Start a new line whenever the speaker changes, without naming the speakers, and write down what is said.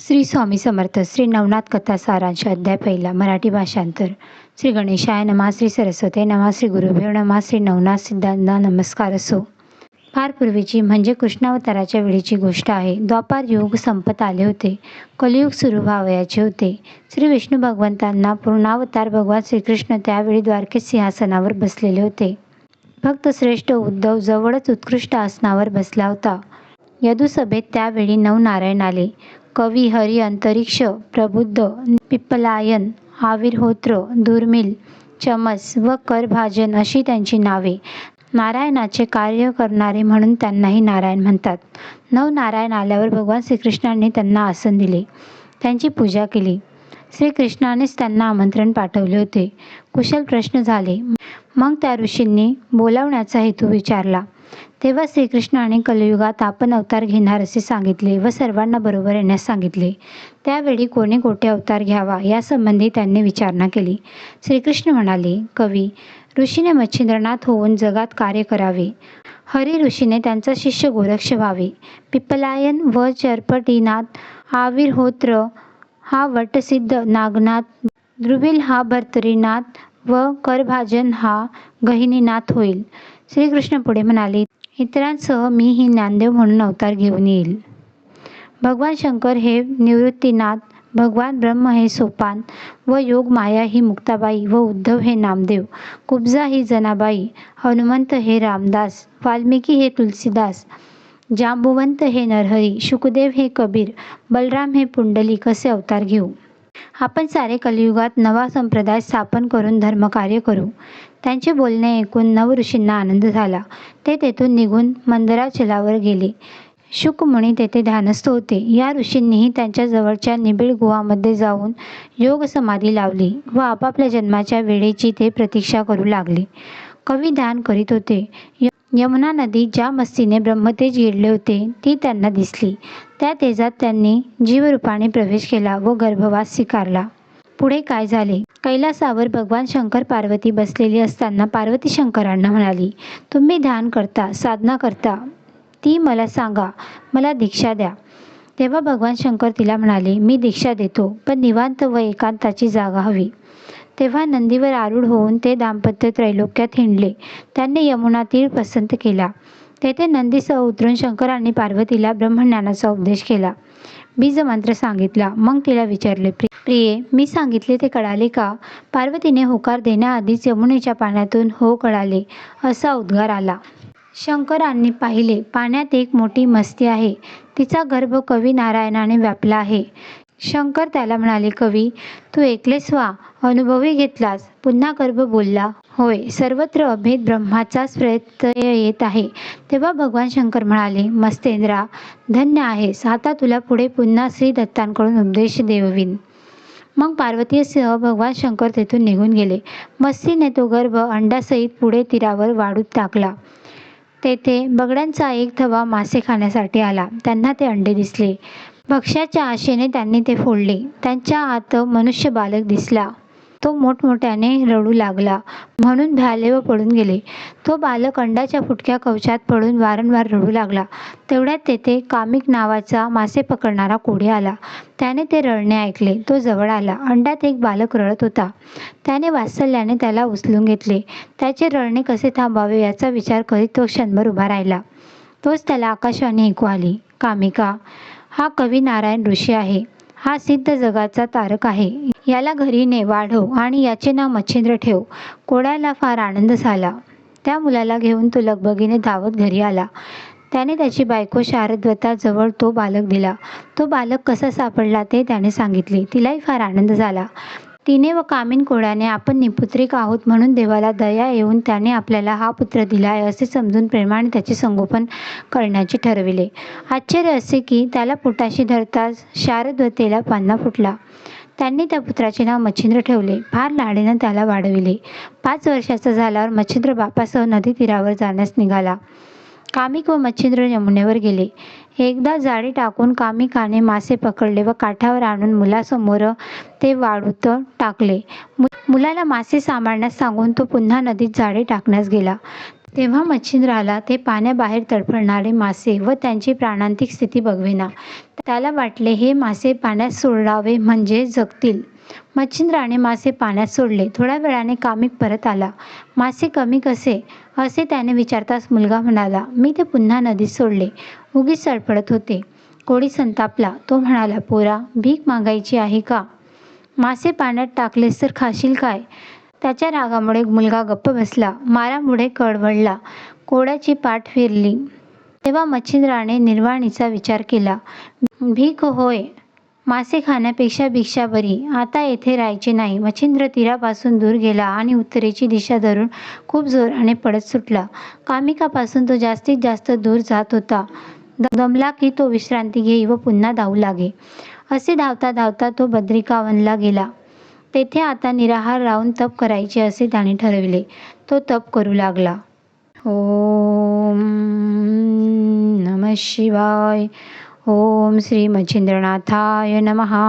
श्री स्वामी समर्थ श्री नवनाथ कथा सारांश अध्याय पहिला मराठी भाषांतर. श्री गणेशाय नमा श्री सरस्वती नमा श्री गुरुभेव नमा श्री नवनाथ सिद्धांना नमस्कार असो. फार पूर्वीची म्हणजे कृष्णावताराच्या वेळीची गोष्ट आहे. द्वापार युग संपत आले होते. कलियुग सुरू व्हावयाचे होते. श्री विष्णू भगवंतांना पूर्णावतार भगवान श्रीकृष्ण त्यावेळी द्वारकेत सिंहासनावर बसलेले होते. भक्त श्रेष्ठ उद्धव जवळच उत्कृष्ट आसनावर बसला होता. यदुसभेत त्यावेळी नवनारायण आले. कवी हरी अंतरिक्ष प्रबुद्ध पिप्पलायन आविर्होत्र दुर्मिल चमस व करभाजन अशी त्यांची नावे. नारायणाचे कार्य करणारे म्हणून त्यांनाही नारायण म्हणतात. नवनारायण आल्यावर भगवान श्रीकृष्णांनी त्यांना आसन दिले. त्यांची पूजा केली. श्रीकृष्णानेच त्यांना आमंत्रण पाठवले होते. कुशल प्रश्न झाले. मग त्या ऋषींनी बोलावण्याचा हेतू विचारला. तेव्हा श्रीकृष्णाने कलियुगात आपण अवतार घेणार असे सांगितले व सर्वांना बरोबर येण्यास सांगितले. त्यावेळी कोणी कोठे अवतार घ्यावा यासंबंधी त्यांनी विचारणा केली. श्रीकृष्ण म्हणाले कवी ऋषीने मच्छिंद्रनाथ होऊन जगात कार्य करावे. हरी ऋषीने त्यांचा शिष्य गोरक्ष व्हावे. पिप्पलायन व चरपटीनाथ आविर्होत्र हा वटसिद्ध नागनाथ द्रुविल हा भर्तरीनाथ व करभाजन हा गहिनीनाथ होईल. श्रीकृष्ण पुढे म्हणाले इतरांसह मी ही ज्ञानदेव म्हणून अवतार घेऊन येईल. भगवान शंकर हे निवृत्तीनाथ भगवान ब्रह्म हे सोपान व योग माया ही मुक्ताबाई व उद्धव हे नामदेव कुब्जा ही जनाबाई हनुमंत हे रामदास वाल्मिकी हे तुलसीदास जांबुवंत हे नरहरी शुकदेव हे कबीर बलराम हे पुंडलिक असे अवतार घेऊ. आपण सारे कलियुगात नवा संप्रदाय स्थापन करून धर्मकार्य करू. त्यांचे बोलणे ऐकून नव ऋषींना आनंद झाला. ते तेथून निघून मंदराचलावर गेले. शुकमुनी तेथे ध्यानस्थ होते. या ऋषींनीही त्यांच्या जवळच्या निबिड गुहामध्ये जाऊन योग समाधी लावली व आपापल्या जन्माच्या वेळेची ते प्रतीक्षा करू लागले. कवी ध्यान करीत होते. यमुना नदी ज्या मस्तीने ब्रह्मतेज गिरले होते ती त्यांना दिसली. त्या तेजात त्यांनी जीवरूपाने प्रवेश केला व गर्भवास स्वीकारला. पुढे काय झाले? कैलासावर भगवान शंकर पार्वती बसलेली असताना पार्वती शंकरांना म्हणाली तुम्ही ध्यान करता साधना करता. ती मला सांगा मला दीक्षा द्या. तेव्हा भगवान शंकर तिला म्हणाले मी दीक्षा देतो पण निवांत व एकांताची जागा हवी. तेव्हा नंदीवर आरूढ होऊन ते दाम्पत्य त्रैलोक्यात हिंडले. त्यांनी यमुना तीर पसंत केला. तेथे नंदीसह उतरून शंकराने पार्वतीला ब्रह्मज्ञानाचा उपदेश केला. बीजमंत्र सांगितला. मग तिला विचारले प्रिये मी सांगितले ते कळाले का पार्वतीने होकार देण्याआधीच यमुनेच्या पाण्यातून हो कळाले. असा उद्गार आला. शंकरांनी पाहिले पाण्यात एक मोठी मस्ती आहे. तिचा गर्भ कवी नारायणाने व्यापला आहे. शंकर त्याला म्हणाले कवी तू एकलेस वा? अनुभवी घेतलास. पुन्हा गर्भ बोलला. होय सर्वत्र अभेद ब्रह्माचाच प्रत्यय येत आहे. तेव्हा भगवान शंकर म्हणाले मस्तेंद्रा धन्य आहेस. आता तुला पुढे पुन्हा श्री दत्तांकडून उपदेश देववीन मग पार्वतीसह भगवान शंकर तेथून निघून गेले. मस्तीने तो गर्भ अंडासहित पुढे तीरावर वाढूत टाकला. तेथे बगड्यांचा एक थवा मासे खाण्यासाठी आला. त्यांना ते अंडे दिसले. भक्ष्याच्या आशेने त्यांनी ते फोडले. त्यांच्या आत मनुष्य बालक दिसला. तो मोठमोठ्याने रडू लागला. म्हणून भ्याले व पडून गेले. तो बालक अंडाच्या फुटक्या कवचात पडून वारंवार रडू लागला. तेवढ्यात तेथे कामिक नावाचा मासे पकडणारा कोढी आला. त्याने ते रडणे ऐकले. तो जवळ आला. अंड्यात एक बालक रडत होता. त्याने वात्सल्याने त्याला उचलून घेतले. त्याचे रडणे कसे थांबावे याचा विचार करीत तो क्षणभर उभा राहिला. तोच त्याला आकाशवाणी ऐकू आली. कामिका हा कवी नारायण ऋषी आहे. हा सिद्ध जगाचा तारक आहे. याला घरी ने वाढव आणि याचे नाव मच्छिंद्र ठेव. कोड्याला फार आनंद झाला. त्या मुलाला घेऊन तो लगबगीने धावत घरी आला. त्याने त्याची बायको शारदवताजवळ तो बालक दिला. तो बालक कसा सापडला ते त्याने सांगितले. तिलाही फार आनंद झाला. तिने व कामीन कोळ्याने आपण निपुत्रिक आहोत म्हणून देवाला दया येऊन त्याने आपल्याला हा पुत्र दिला आहे असे समजून प्रेमाने त्याचे संगोपन करण्याचे ठरविले. आश्चर्य असे की त्याला पोटाशी धरताच शारदवतेला पान्हा फुटला. त्यांनी त्या पुत्राचे नाव मच्छिंद्र ठेवले. फार लाडीनं त्याला वाढविले. पाच वर्षाचा झाल्यावर मच्छिंद्र बापासह नदी तीरावर जाण्यास निघाला. कामिक व मच्छिंद्र यमुनेवर गेले. एकदा जाळी टाकून कामिकाने मासे पकडले व काठावर आणून मुलासमोर ते वाळूत टाकले. मु मुलाला मासे सांभाळण्यास सांगून तो पुन्हा नदीत जाळी टाकण्यास गेला. तेव्हा मच्छिंद्राला ते पाण्याबाहेर तडफडणारे मासे व त्यांची प्राणांतिक स्थिती बघवेना. त्याला वाटले हे मासे पाण्यात सोडावे म्हणजे जगतील. मच्छिंद्राने मासे पाण्यात सोडले. थोड्या वेळाने कामिक परत आला. मासे कमी कसे? असे त्याने विचारताच मुलगा म्हणाला मी ते पुन्हा नदीत सोडले. उगीच सडपडत होते कोळी संतापला. तो म्हणाला पोरा भीक मागायची आहे का? मासे पाण्यात टाकलेस तर खाशील काय त्याच्या रागामुळे मुलगा गप्प बसला. मारामुळे कडवडला कोड्याची पाठ फिरली. तेव्हा मच्छिंद्राने निर्वाणीचा विचार केला भीक होय. मासे खाण्यापेक्षा भिक्षा बरी. आता येथे राहायचे नाही. मच्छिंद्र तीरापासून दूर गेला आणि उत्तरेची दिशा धरून खूप जोराने पडत सुटला. कामिकापासून तो जास्तीत जास्त दूर जात होता. दमला की तो विश्रांती घेई व पुन्हा धावू लागे. असे धावता धावता तो बद्रिकावनला गेला. तेथे आता निराहार राहून तप करायचे असे त्याने ठरविले. तो तप करू लागला. ओम नम शिवाय. ओम श्री मच्छिंद्रनाथाय नमहा